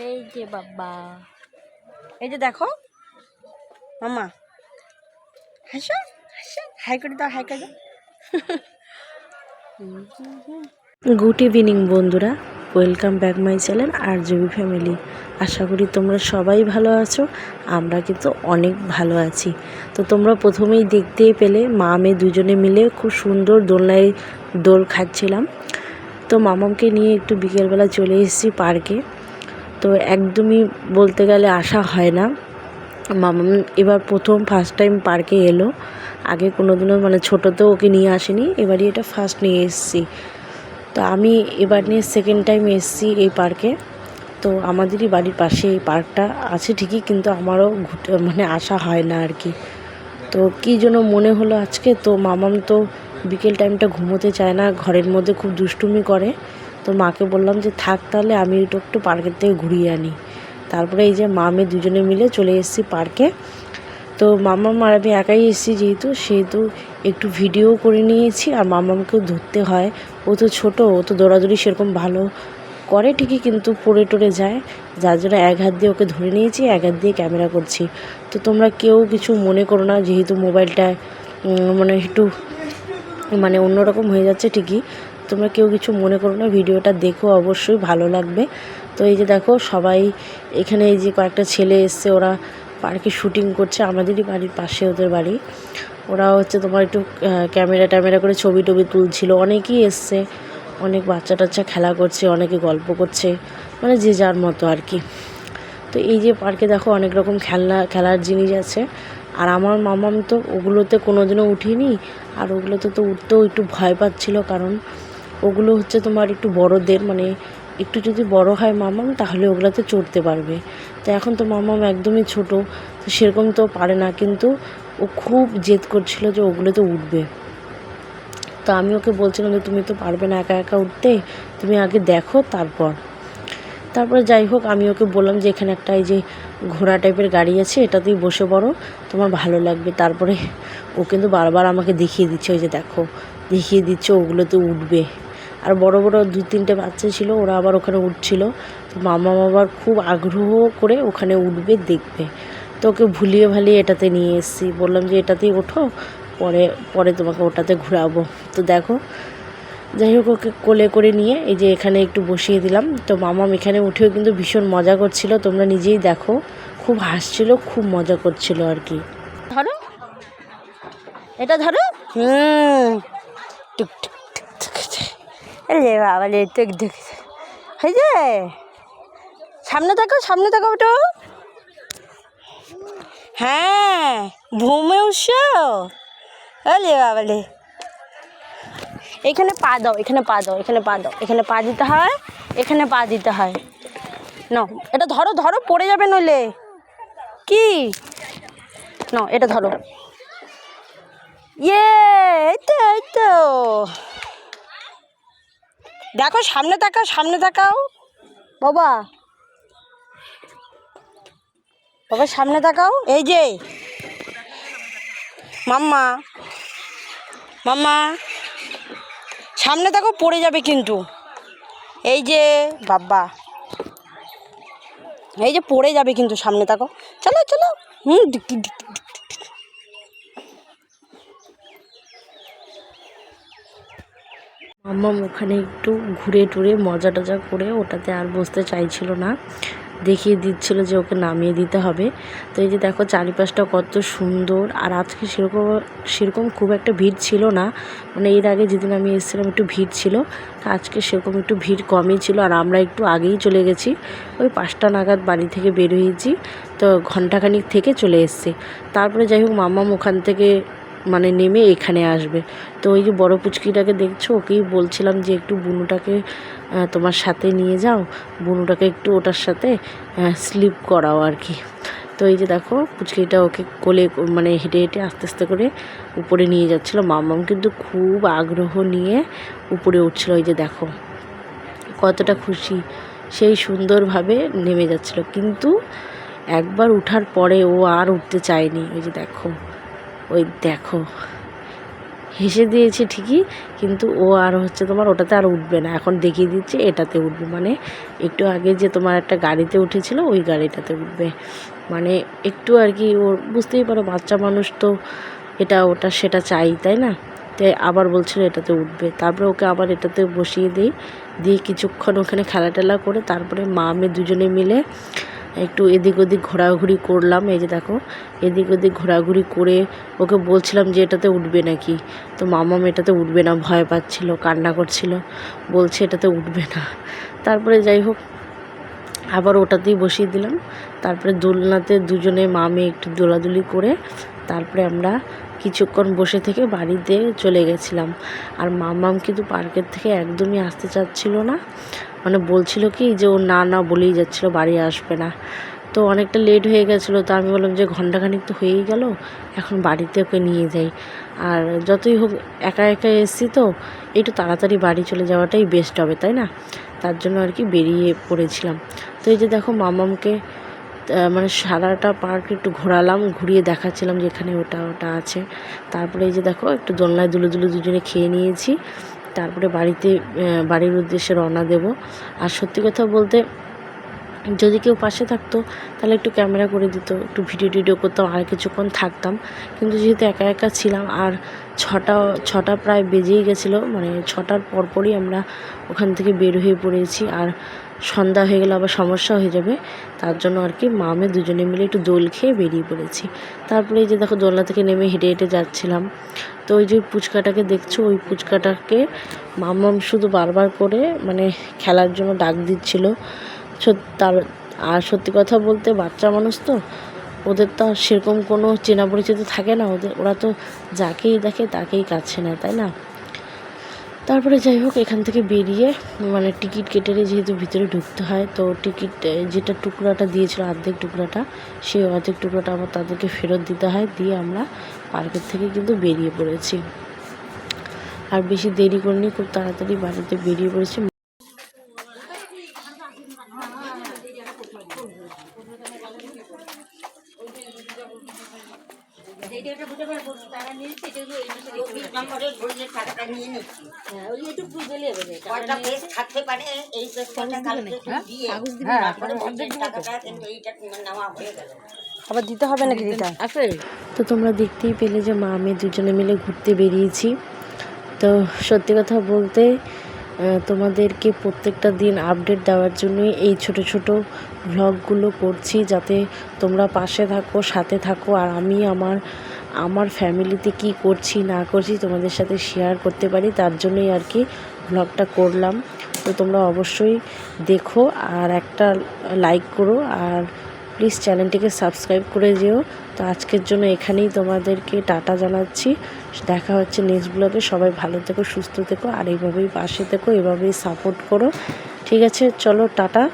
এই যে বাবা। এই যে দেখো। মামা। হাসো হাসো। হাই করে দাও, হাই করে গুড ইভিনিং বন্ধুরা। ওয়েলকাম ব্যাক মাই চ্যানেল আর জবি ফ্যামিলি। আশা করি তোমরা সবাই ভালো আছো, আমরা কিন্তু অনেক ভালো আছি। তো তোমরা প্রথমেই দেখতেই পেলে, মা মেয়ে দুজনে মিলে খুব সুন্দর দোলনায় দোল খাচ্ছিলাম। তো মামামকে নিয়ে একটু বিকেলবেলা চলে এসেছি পার্কে। তো একদমই বলতে গেলে আসা হয় না। মামাম এবার প্রথম ফার্স্ট টাইম পার্কে এলো। আগে কোনো দিনও মানে ছোটোতেও ওকে নিয়ে আসেনি, এবারই এটা ফার্স্ট নিয়ে এসেছি। তো আমি এবার নিয়ে সেকেন্ড টাইম এসেছি এই পার্কে তো আমাদেরই বাড়ির পাশে এই পার্কটা আছে ঠিকই, কিন্তু আমারও ঘুরতে মানে আসা হয় না আর কি। তো কী জন্য মনে হলো আজকে, তো মামাম তো বিকেল টাইমটা ঘুমোতে চায় না, ঘরের মধ্যে খুব দুষ্টুমি করে। তো মাকে বললাম যে, থাক তাহলে, আমি একটু একটু পার্কের থেকে ঘুরিয়ে আনি। তারপরে এই যে মামে দুজনে মিলে চলে এসেছি পার্কে। তো মামাম আর আমি একাই এসেছি যেহেতু, সেহেতু একটু ভিডিও করে নিয়েছি, আর মামামকেও ধরতে হয়। ও তো ছোটো, ও তো দৌড়াদৌড়ি সেরকম ভালো করে ঠিকই, কিন্তু পড়ে টরে যায়। যার জন্য এক হাত দিয়ে ওকে ধরে নিয়েছি, এক হাত দিয়ে ক্যামেরা করছি। তো তোমরা কেউ কিছু মনে করো না, যেহেতু মোবাইলটা মানে একটু মানে অন্যরকম হয়ে যাচ্ছে ঠিকই। তোমরা কেউ কিছু মনে করো না, ভিডিওটা দেখো, অবশ্যই ভালো লাগবে। তো এই যে দেখো, সবাই এখানে এই যে কয়েকটা ছেলে এসছে, ওরা পার্কে শুটিং করছে, আমাদেরই বাড়ির পাশে ওদের বাড়ি। ওরা হচ্ছে তোমার একটু ক্যামেরা ট্যামেরা করে ছবি টবি তুলছিল। অনেকেই এসছে, অনেক বাচ্চা টাচ্চা খেলা করছে, অনেকে গল্প করছে মানে যে যার মতো আর কি। তো এই যে পার্কে দেখো, অনেক রকম খেলনা, খেলার জিনিস আছে। আর আমার মামাম তো ওগুলোতে কোনো দিনও উঠিনি, আর ওগুলোতে তো উঠতেও একটু ভয় পাচ্ছিল, কারণ ওগুলো হচ্ছে তোমার একটু বড়দের মানে একটু যদি বড় হয় মামাম, তাহলে ওগুলোতে চড়তে পারবে। তো এখন তো মামাম একদমই ছোট, তো সেরকম তো পারে না, কিন্তু ও খুব জেদ করছিল যে ওগুলোতে উঠবে। তো আমি ওকে বলছিলাম যে, তুমি তো পারবে না একা একা উঠতে, তুমি আগে দেখো তারপর। তারপরে যাই হোক, আমি ওকে বললাম যে, এখানে একটা এই যে ঘোড়া টাইপের গাড়ি আছে এটা এটাতেই বসে পড়ো, তোমার ভালো লাগবে। তারপরে ও কিন্তু বারবার আমাকে দেখিয়ে দিচ্ছে, ওই যে দেখো, দেখিয়ে দিচ্ছে, ওগুলোতে উঠবে। আর বড় বড় দু তিনটে বাচ্চা ছিল ওরা আবার ওখানে উঠছিল। তো মামা আবার খুব আগ্রহ করে ওখানে উঠবে দেখবে। তো ওকে ভুলিয়ে ভালিয়ে এটাতে নিয়ে এসেছি। বললাম যে এটাতেই ওঠো পরে পরে তোমাকে ওটাতে ঘোরাবো। তো দেখো যাই হোক ওকে কোলে করে নিয়ে এই যে এখানে একটু বসিয়ে দিলাম। তো মামাম এখানে উঠেও কিন্তু ভীষণ মজা করছিল তোমরা নিজেই দেখো। খুব হাসছিল খুব মজা করছিল আর কি। ধরো। এটা ধরো। হুম টুক টুক টুক টুক টুক। এলে বাবা লে টুক হয়ে যে, সামনে থাকো সামনে থাকো ওটো হ্যাঁ ঘুমে উঠছো? এলে বাবা লে এখানে পা দাও, এখানে পা দাও, এখানে পা দাও, এখানে পা দিতে হয়, এখানে পা দিতে হয়। নাও এটা ধরো ধরো, পড়ে যাবে নইলে। কি? নাও এটা ধরো। ইয়ে এই তো এই তো দেখো, সামনে তাকাও সামনে তাকাও। বাবা। বাবা, সামনে তাকাও। এই যে। মাম্মা। মাম্মা। সামনে তাকাও পড়ে যাবে কিন্তু। এই যে, বাবা। এই যে, পড়ে যাবে কিন্তু সামনে, তাকাও। চলো চলো। হুম ডিক ডিক ডিক ডিক। মাম্মাম ওখানে একটু ঘুরে টুরে মজা টজা করে ওটাতে আর বসতে চাইছিল না। দেখিয়ে দিচ্ছিল যে ওকে নামিয়ে দিতে হবে। তো এই যে দেখো চারিপাশটা কত সুন্দর। আর আজকে সেরকম সেরকম খুব একটা ভিড় ছিল না। মানে এর আগে যেদিন আমি এসেছিলাম একটু ভিড় ছিল। আজকে সেরকম একটু ভিড় কমই ছিল। আর আমরা একটু আগেই চলে গেছি। ওই পাঁচটা নাগাদ বাড়ি থেকে বের হয়েছি। তো ঘন্টাখানিক থেকে চলে এসেছি। তারপরে যাই হোক মাম্মাম ওখান থেকে মানে নেমে এখানে আসবে। তো ওই যে বড় পুচকিটাকে দেখছ? ওকেই বলছিলাম যে একটু বুনুটাকে তোমার সাথে নিয়ে যাও। বুনুটাকে একটু ওটার সাথে স্লিপ করাও আর কি। তো এই যে দেখো, পুচকিটা ওকে কোলে মানে হেঁটে হেঁটে আস্তে আস্তে করে উপরে নিয়ে যাচ্ছিল। মামাম কিন্তু খুব আগ্রহ নিয়ে উপরে উঠছিল। ওই যে দেখো, কতটা খুশি। সেই সুন্দরভাবে নেমে যাচ্ছিল। কিন্তু একবার উঠার পরে ও আর উঠতে চায়নি। ওই যে দেখো ওই দেখো। হেসে দিয়েছে ঠিকই, কিন্তু ও আর হচ্ছে তোমার ওটাতে আর উঠবে না। এখন দেখিয়ে দিচ্ছে, এটাতে উঠবে। মানে একটু আগে যে তোমার একটা গাড়িতে উঠেছিল, ওই গাড়িটাতে উঠবে। মানে একটু আর কি ওর বুঝতেই পারো, বাচ্চা মানুষ তো এটা ওটা সেটা চাই, তাই না? তাই আবার বলছিল এটাতে উঠবে। তারপরে ওকে আবার এটাতে বসিয়ে দিই। দিয়ে কিছুক্ষণ ওখানে খেলা টেলা করে তারপরে মা মেয়ে দুজনে মিলে একটু এদিক ওদিক ঘোরাঘুরি করলাম, এই যে দেখো, এদিক ওদিক ঘোরাঘুরি করে ওকে বলছিলাম যে এটাতে উঠবে নাকি। তো মামাম এটাতে উঠবে না, ভয় পাচ্ছিল, কান্না করছিল, বলছে এটাতে উঠবে না। তারপরে যাই হোক, আবার ওটাতেই বসিয়ে দিলাম। তারপরে দোলনাতে দুজনে মা মেয়ে একটু দোলাদুলি করে তারপরে আমরা কিছুক্ষণ বসে থেকে বাড়িতে চলে গেছিলাম। আর মামাম কিন্তু পার্কের থেকে একদমই আসতে চাচ্ছিল না। মানে বলছিল কি যে ও না না বলেই যাচ্ছিল, বাড়ি আসবে না। তো অনেকটা লেট হয়ে গেছিল, তো আমি বললাম যে ঘন্টাখানিক তো হয়েই গেল, এখন বাড়িতে ওকে নিয়ে যাই। আর যতই হোক, একা একা এসছি তো একটু তাড়াতাড়ি বাড়ি চলে যাওয়াটাই বেস্ট হবে, তাই না? তার জন্য আর কি বেরিয়ে পড়েছিলাম। তো এই যে দেখো মামামকে মানে সারাটা পার্ক একটু ঘোরালাম, ঘুরিয়ে দেখাচ্ছিলাম যে এখানে ওটা ওটা আছে। তারপরে এই যে দেখো একটু দোলনায় দুলে দুলে দুজনে খেয়ে নিয়েছি। তারপরে বাড়িতে বাড়ির উদ্দেশ্যে রওনা দেব। আর সত্যি কথা বলতে, যদি কেউ পাশে থাকতো, তাহলে একটু ক্যামেরা করে দিত, একটু ভিডিও টিডিও করতাম, আর কিছুক্ষণ থাকতাম। কিন্তু যেহেতু একা একা ছিলাম, আর ছটা ছটা প্রায় বেজেই গেছিল মানে ছটার পরপরই আমরা ওখান থেকে বের হয়ে পড়েছি। আর সন্ধ্যা হয়ে গেলে আবার সমস্যা হয়ে যাবে। তার জন্য আর কি মামে দুজনে মিলে একটু দোল খেয়ে বেরিয়ে পড়েছি। তারপরে এই যে দেখো দোলনা থেকে নেমে হেঁটে হেঁটে যাচ্ছিলাম। তো ওই যে পুচকাটাকে দেখছ, ওই পুচকাটাকে মামাম শুধু বারবার করে মানে খেলার জন্য ডাক দিচ্ছিল। তার, আর সত্যি কথা বলতে বাচ্চা মানুষ তো, ওদের তো আর সেরকম কোনো চেনা পরিচিত থাকে না। ওদের, ওরা তো যাকেই দেখে তাকেই কাছে নেয়, তাই না? তারপরে যাই হোক, এখান থেকে বেরিয়ে মানে টিকিট কেটে যেহেতু ভিতরে ঢুকতে হয়, তো টিকিট যেটা টুকরাটা দিয়েছিল অর্ধেক টুকরাটা সেই অর্ধেক টুকরাটা আবার তাদেরকে ফেরত দিতে হয়, দিয়ে আমরা পার্কের থেকে কিন্তু বেরিয়ে পড়েছি। আর বেশি দেরি করিনি, খুব তাড়াতাড়ি বাড়িতে বেরিয়ে পড়েছি নম্বরের বইয়ের টাকাটা নিয়ে নিচ্ছি কয়টা পেজ থাকতে পারে এই পেজটা কালকে একটু দিয়ে তারপরে বইয়ের টাকাটা কিন্তু এইটা নেওয়া হয়ে গেল আবার দিতে হবে নাকি দিতে? আছে তো তোমরা দেখতেই পেলে যে মা আমি দুজনে মিলে ঘুরতে বেরিয়েছি। তো সত্যি কথা বলতে তোমাদেরকে প্রত্যেকটা দিন আপডেট দেওয়ার জন্যই এই ছোট ছোট ভ্লগগুলো করছি যাতে তোমরা পাশে থাকো, সাথে থাকো আর আমি আমার আমার ফ্যামিলিতে কি করছি, না করছি তোমাদের সাথে শেয়ার করতে পারি, তার জন্যই আর কি ভ্লগটা করলাম। তো তোমরা অবশ্যই দেখো আর একটা লাইক করো আর প্লিজ চ্যানেলটিকে সাবস্ক্রাইব করে যেও। তো আজকের জন্য এখানেই তোমাদেরকে টাটা জানাচ্ছি। দেখা হচ্ছে নেক্সট ব্লগে সবাই ভালো থেকো, সুস্থ থেকো, আর এইভাবেই পাশে থেকো এভাবেই সাপোর্ট করো। ঠিক আছে, চলো, টাটা।